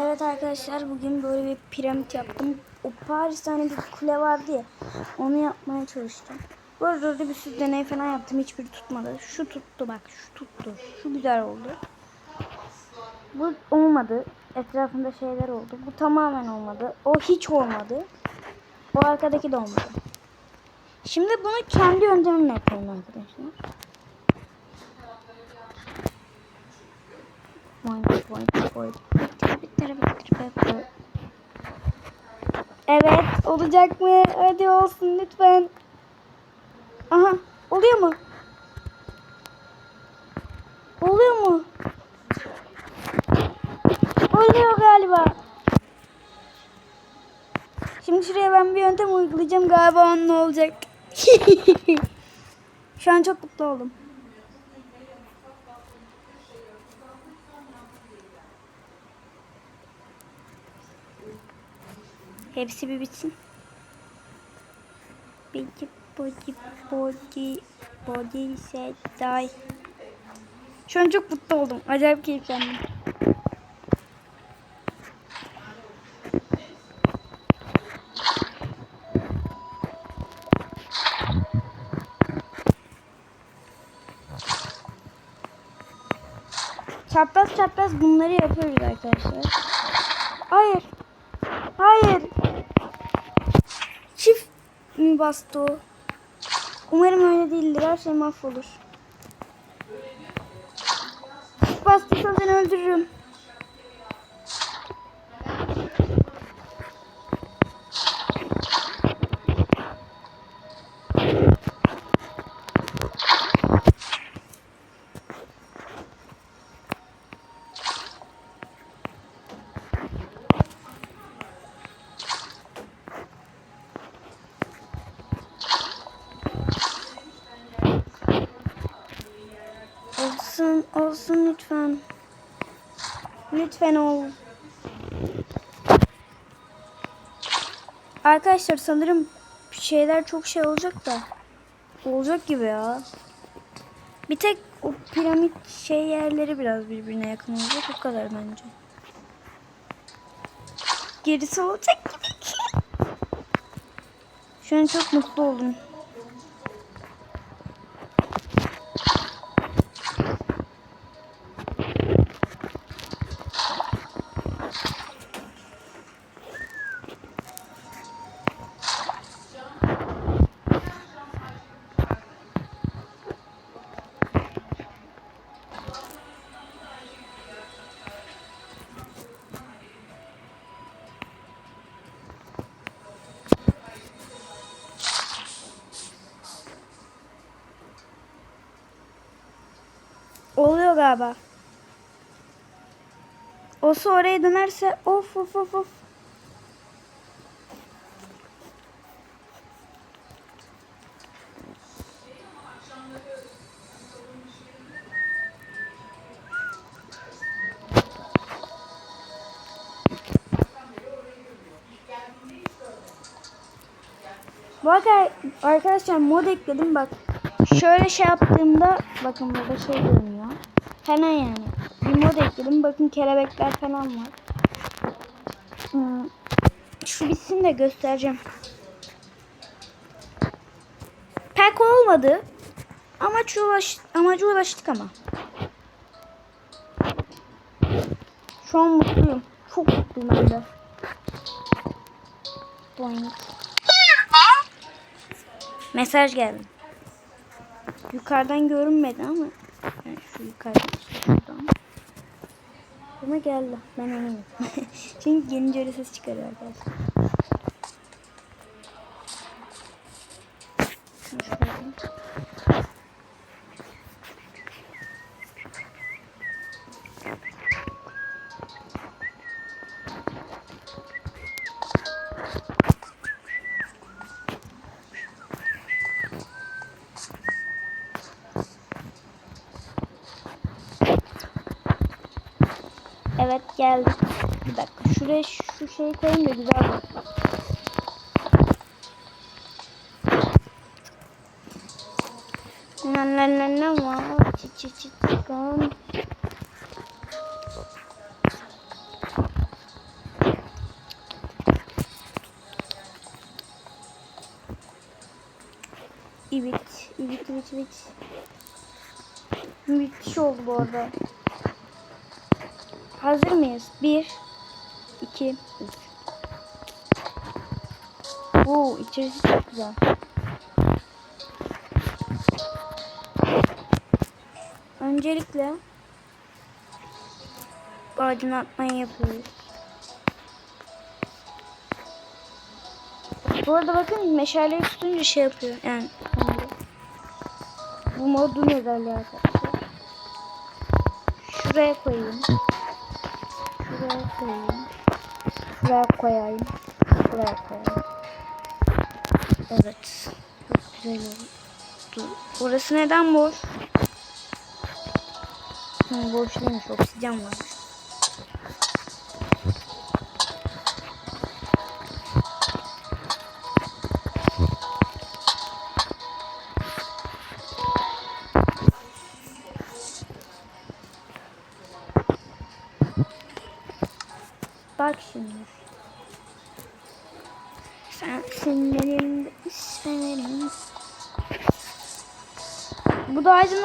Evet arkadaşlar bugün böyle bir piramit yaptım. O Paris tane bir kule vardı ya. Onu yapmaya çalıştım. Bu arada bir sürü deney falan yaptım. Hiçbiri tutmadı. Şu tuttu bak. Şu tuttu. Şu güzel oldu. Bu olmadı. Etrafında şeyler oldu. Bu tamamen olmadı. O hiç olmadı. O arkadaki de olmadı. Şimdi bunu kendi yöntemimle yapıyorum arkadaşlar. Boink, boink, boink. Evet, olacak mı? Hadi olsun lütfen. Aha, oluyor mu? Oluyor mu? Oluyor galiba. Şimdi şuraya ben bir yöntem uygulayacağım. Galiba onun olacak. Şu an çok mutlu oldum. Hepsi bir bitsin. Biki body body body say die. Şu an çok mutlu oldum. Acayip keyiflendim. Çapraz çapraz bunları yapıyoruz arkadaşlar. Hayır. Bastı o? Umarım öyle değildir. Her şey mahvolur. Bastıysa seni öldürürüm. Olsun, lütfen. Lütfen ol. Arkadaşlar sanırım şeyler çok şey olacak da. Olacak gibi ya. Bir tek o piramit şey yerleri biraz birbirine yakın olacak. O kadar bence. Gerisi olacak gibi ki. Şu an çok mutlu oldum. Galiba. O su oraya dönerse of of of of. Bak ar- arkadaşlar mod ekledim bak. Şöyle şey yaptığımda bakın burada şey görünüyor. Hemen yani. Bir mod ekledim. Bakın kelebekler falan var. Şu bitsin de göstereceğim. Pek olmadı. Amaç ulaş, amaca ulaştık ama. Şu an mutluyum. Çok mutluyum ben de. Mesaj geldi. Yukarıdan görünmedi ama yani şu yukarıdan. Ama geldi. Ben eminim. Çünkü gelince öyle ses çıkarıyor arkadaşlar. geldi. Bir dakika şuraya şu şeyi koyayım da güzel bak. Na na na na wow. Çi çi çi çıkan. Evet, evet, evet, evet. Müthiş oldu bu arada. Hazır mıyız? Bir, iki, üç. Oo, içerisi çok güzel. Öncelikle aydınlatmayı yapıyoruz. Bu arada bakın meşaleyi tutunca şey yapıyor. Yani bu modun özelliği arkadaşlar. Şuraya koyayım. Koyayım. Şuraya koyayım. Buraya koyayım. Evet. Çok güzel oldu. Burası neden boş? Hı, boş değilmiş. Obsidyen var.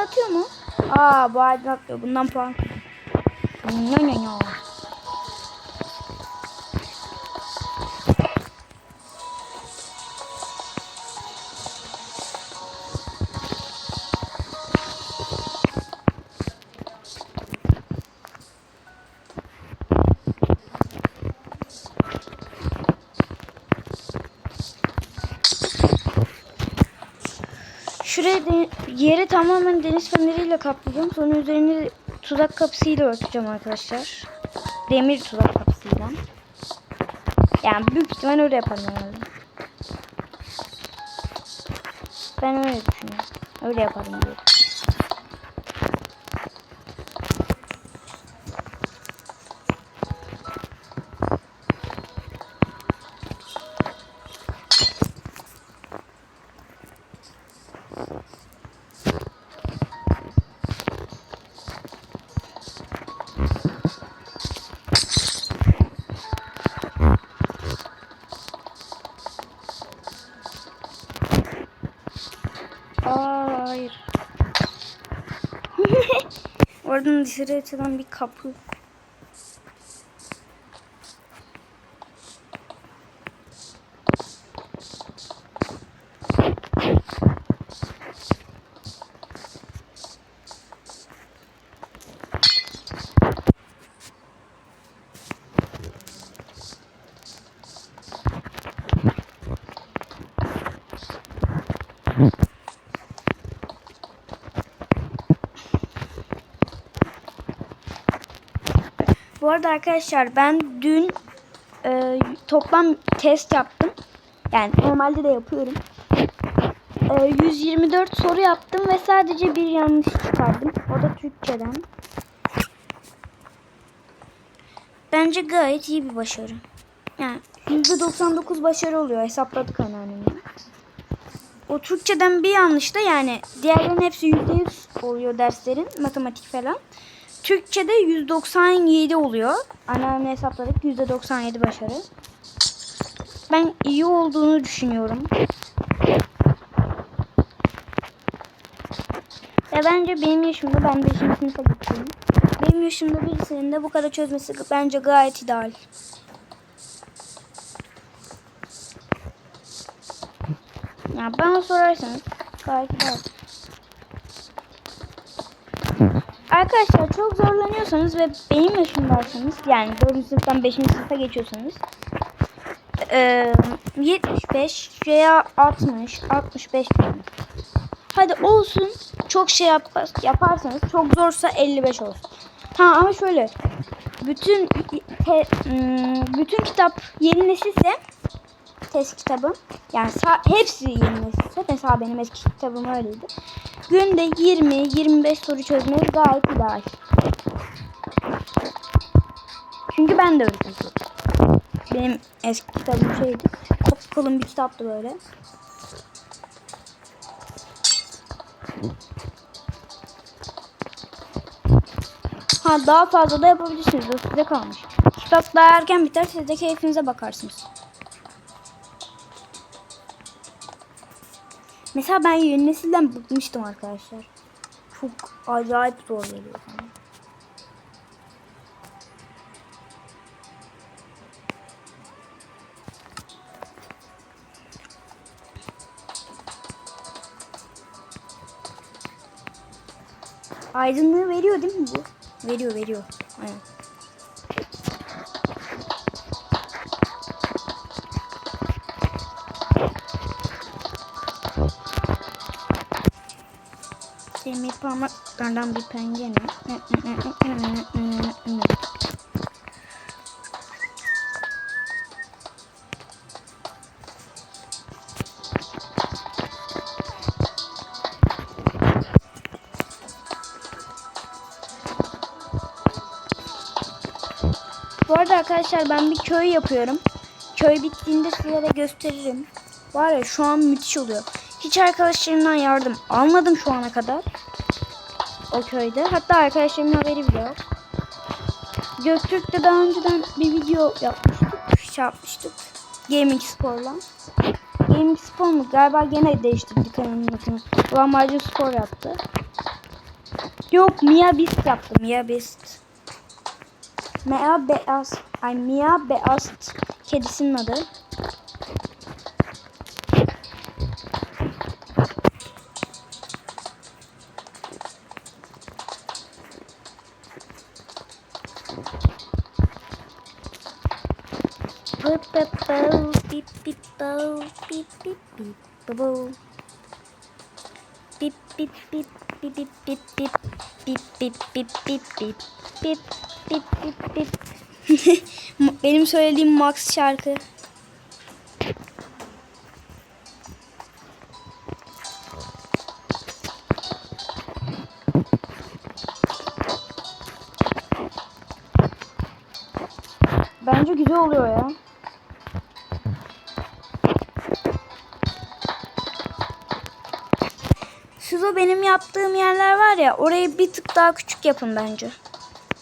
Aydınlatıyor mu? Aa bu aydınlatıyor. Bundan puan. Nyo nyo nyo. Yeri tamamen deniz feneriyle kaplayacağım. Sonra üzerini tuzak kapısıyla örteceğim arkadaşlar. Demir tuzak kapısıyla. Yani büyük ihtimal öyle yaparım herhalde. Ben öyle düşünüyorum. Öyle yaparım diye. Dışarı açılan bir kapı. Arada arkadaşlar ben dün e, toplam test yaptım. Yani normalde de yapıyorum. E, 124 soru yaptım ve sadece bir yanlış çıkardım. O da Türkçeden. Bence gayet iyi bir başarı. Yani %99 başarı oluyor. Hesapladık anneannemle. O Türkçeden bir yanlış da yani diğerlerinin hepsi %100 oluyor derslerin. Matematik falan. Türkçe'de 197 oluyor. Anneannemle hesapladık. %97 başarı. Ben iyi olduğunu düşünüyorum. Ve bence benim yaşımda ben 5. sınıfa geçiyorum. Benim yaşımda birisinin de bu kadar çözmesi bence gayet ideal. Ya bana sorarsanız gayet ideal. Arkadaşlar çok zorlanıyorsanız ve benim yaşımdaysanız yani 4. sınıftan 5. sınıfa geçiyorsanız eee, 75 veya 60 65 diyorum. Hadi olsun çok şey yap yaparsanız çok zorsa 55 olsun. Ha ama şöyle bütün ım, bütün kitap yeni nesilse test kitabım yani hepsi yeni nesilse mesela benim eski kitabım öyleydi. Günde 20-25 soru çözmeniz gayet ideal. Çünkü ben de öyle. Benim eski kitabım şeydi. Kalın bir kitaptı böyle. Ha daha fazla da yapabilirsiniz. O size kalmış. Kitap daha erken biter. Siz de keyfinize bakarsınız. Mesela ben yeni nesilden bıkmıştım arkadaşlar. Çok acayip zor geliyor bana. Aydınlığı veriyor değil mi bu? Veriyor veriyor. Aynen. Demir parmaklardan bir pencere. Bu arada arkadaşlar ben bir köy yapıyorum. Köy bittiğinde sizlere gösteririm. Var ya şu an müthiş oluyor. Hiç arkadaşlarımdan yardım almadım şu ana kadar. O köyde. Hatta arkadaşlarımın haberi bile yok. Göktürk'te daha önceden bir video yapmıştık. Şey yapmıştık. Gaming Spor'la. Gaming Spor mu? Galiba gene değiştirdi kanalın adını. Lahmacun Spor yaptı. Yok Mia Beast yaptı. Mia Beast. Mia Beyaz. Ay Mia Beyaz kedisinin adı. Pip pip pıp. Pip pip pip pip pip pip pip pip pip pip pip pip pip pip pip pip Benim söylediğim Max şarkı. Bence güzel oluyor ya. Benim yaptığım yerler var ya orayı bir tık daha küçük yapın bence.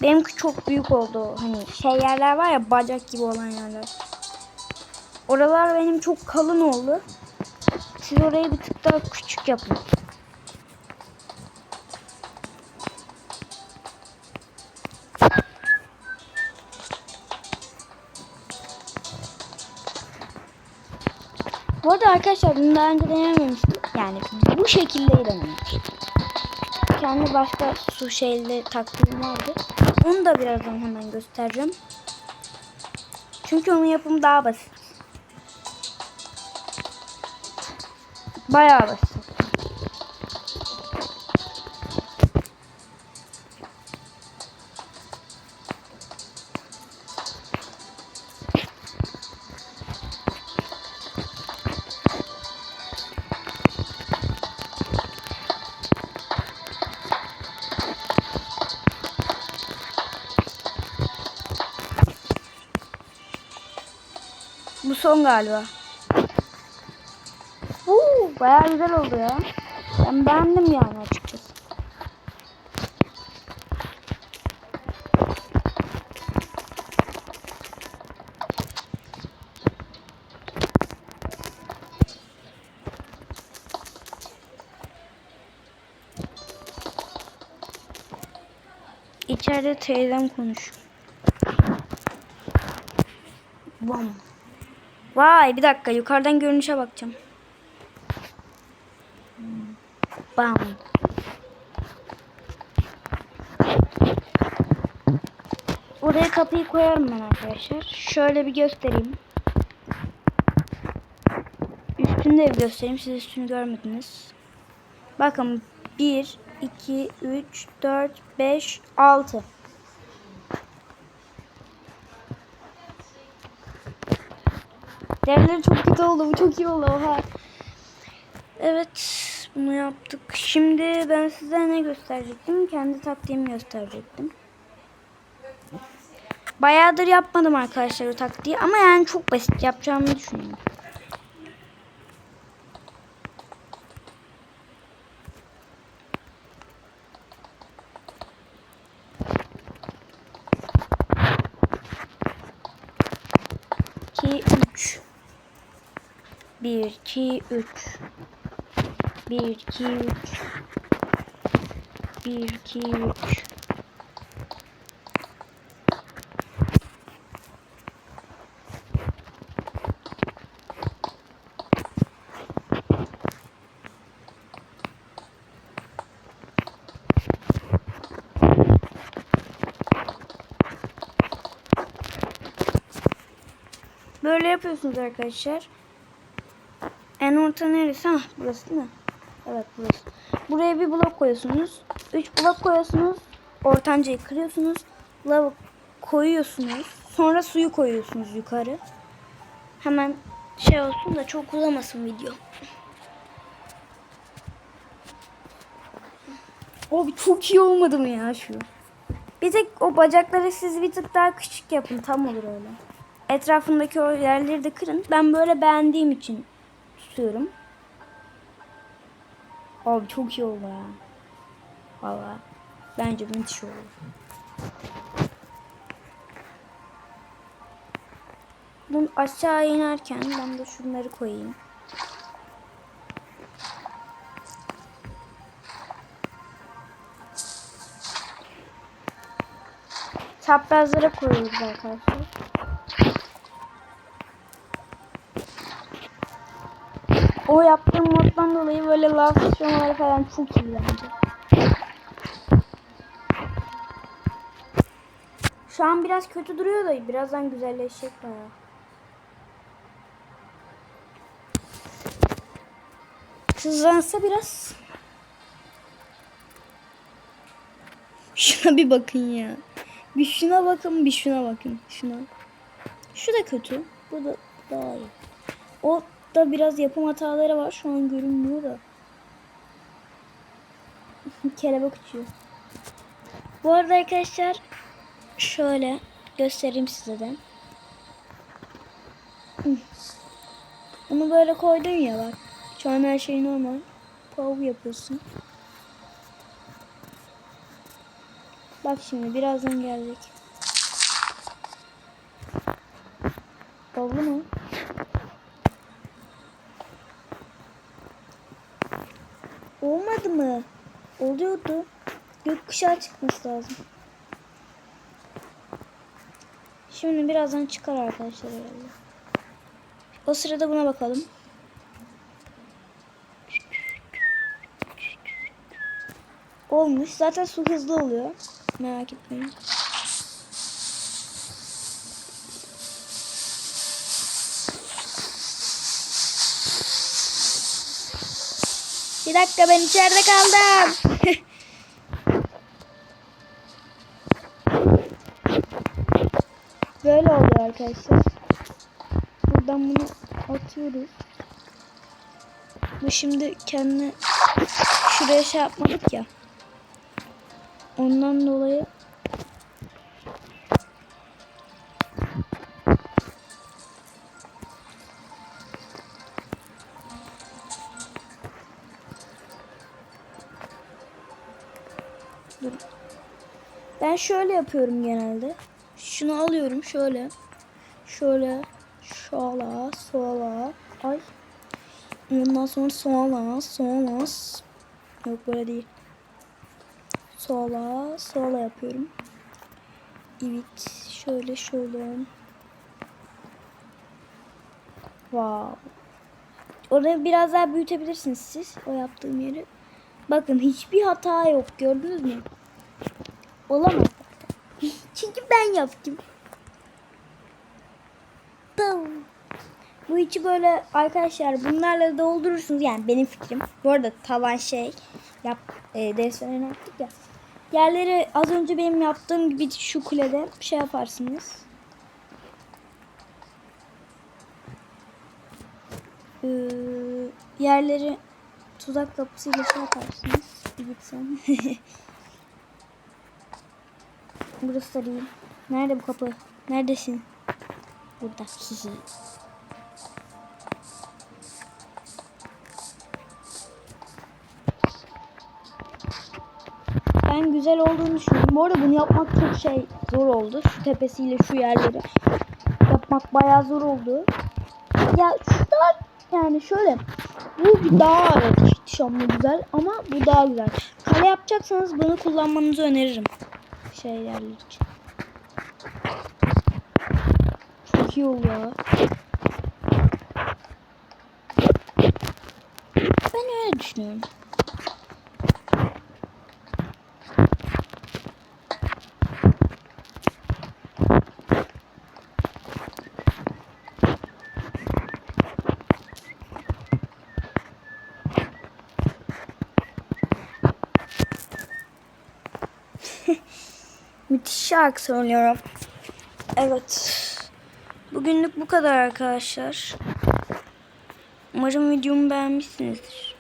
Benimki çok büyük oldu. Hani şey yerler var ya bacak gibi olan yerler. Oralar benim çok kalın oldu. Siz orayı bir tık daha küçük yapın. Bu arada arkadaşlar bunu daha önce denememiştim. Yani bu şekilde denememiştim. Kendi başka su şeyleri taktiğim vardı. Onu da birazdan hemen göstereceğim. Çünkü onun yapımı daha basit. Bayağı basit. Son galiba. Uuu bayağı güzel oldu ya. Ben beğendim yani açıkçası. İçeride teyzem konuşuyor. Bam. Vay bir dakika yukarıdan görünüşe bakacağım. Bam. Oraya kapıyı koyarım ben arkadaşlar. Şöyle bir göstereyim. Üstünü de bir göstereyim. Siz üstünü görmediniz. Bakın 1, 2, 3, 4, 5, 6. Diğerleri çok kötü oldu. Bu çok iyi oldu. Oha. Evet. Bunu yaptık. Şimdi ben size ne gösterecektim? Kendi taktiğimi gösterecektim. Bayağıdır yapmadım arkadaşlar o taktiği. Ama yani çok basit yapacağımı düşünüyorum. İki, üç. Bir, iki, üç. 1 2 3 1 2 3 Böyle yapıyorsunuz arkadaşlar. En orta neresi? Hah burası değil mi? Evet burası. Buraya bir blok koyuyorsunuz. 3 blok koyuyorsunuz. Ortancayı kırıyorsunuz. Lava koyuyorsunuz. Sonra suyu koyuyorsunuz yukarı. Hemen şey olsun da çok uzamasın video. Abi çok iyi olmadı mı ya şu? Bir tek o bacakları siz bir tık daha küçük yapın. Tam olur öyle. Etrafındaki o yerleri de kırın. Ben böyle beğendiğim için tutuyorum. Abi çok iyi oldu ya. Valla. Bence müthiş oldu. Bunu aşağı inerken ben de şunları koyayım. Çaprazlara koyuyoruz arkadaşlar. O yaptığım moddan dolayı böyle lav sıçramaları falan çok iyi bence. Şu an biraz kötü duruyor da birazdan güzelleşecek bayağı. Hızlansa biraz. Şuna bir bakın ya. Bir şuna bakın, bir şuna bakın. Şuna. Şu da kötü. Bu da daha iyi. O da biraz yapım hataları var. Şu an görünmüyor da. Kelebek uçuyor. Bu arada arkadaşlar şöyle göstereyim size de. Bunu böyle koydun ya bak. Şu an her şey normal. Pav yapıyorsun. Bak şimdi birazdan gelecek. Oldu mu? Olmadı mı? Oluyordu. Gökkuşağı çıkması lazım. Şimdi birazdan çıkar arkadaşlar herhalde. O sırada buna bakalım. Olmuş. Zaten su hızlı oluyor. Merak etmeyin. Bir dakika ben içeride kaldım. Böyle oluyor arkadaşlar. Buradan bunu atıyoruz. Bu şimdi kendi şuraya şey yapmadık ya. Ondan dolayı Ben şöyle yapıyorum genelde. Şunu alıyorum şöyle. Şöyle. Şala, sola. Ay. Ondan sonra sola, sola. Yok böyle değil. Sola, sola yapıyorum. Evet. Şöyle şöyle. Wow. Orayı biraz daha büyütebilirsiniz siz. O yaptığım yeri. Bakın hiçbir hata yok. Gördünüz mü? Olamaz. Çünkü ben yaptım. Bu içi böyle arkadaşlar bunlarla doldurursunuz. Yani benim fikrim. Bu arada tavan şey yap e, derslerini yaptık ya. Yerleri az önce benim yaptığım gibi şu kulede şey yaparsınız. Ee, yerleri tuzak kapısıyla şey yaparsınız. Bir gitsem. Burası da değil. Nerede bu kapı? Neredesin? Burada. Hihi. Ben güzel olduğunu düşünüyorum. Bu arada bunu yapmak çok şey zor oldu. Şu tepesiyle şu yerleri yapmak bayağı zor oldu. Ya şurada yani şöyle Bu daha evet ihtişamlı güzel ama bu daha güzel. Kale yapacaksanız bunu kullanmanızı öneririm. Şeyler. Çok iyi oldu. Ben öyle düşünüyorum. Müthiş şarkı söylüyorum. Evet. Bugünlük bu kadar arkadaşlar. Umarım videomu beğenmişsinizdir.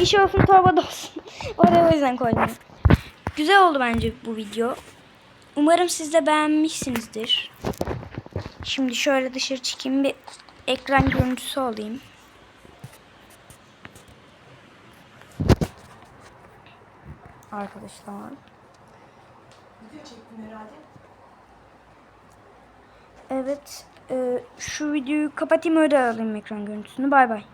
İş olsun torba da olsun. Oraya o yüzden koydum. Güzel oldu bence bu video. Umarım siz de beğenmişsinizdir. Şimdi şöyle dışarı çıkayım bir ekran görüntüsü alayım. Arkadaşlar. Video çektin herhalde. Evet. e, şu videoyu kapatayım öyle alayım ekran görüntüsünü. Bay bay.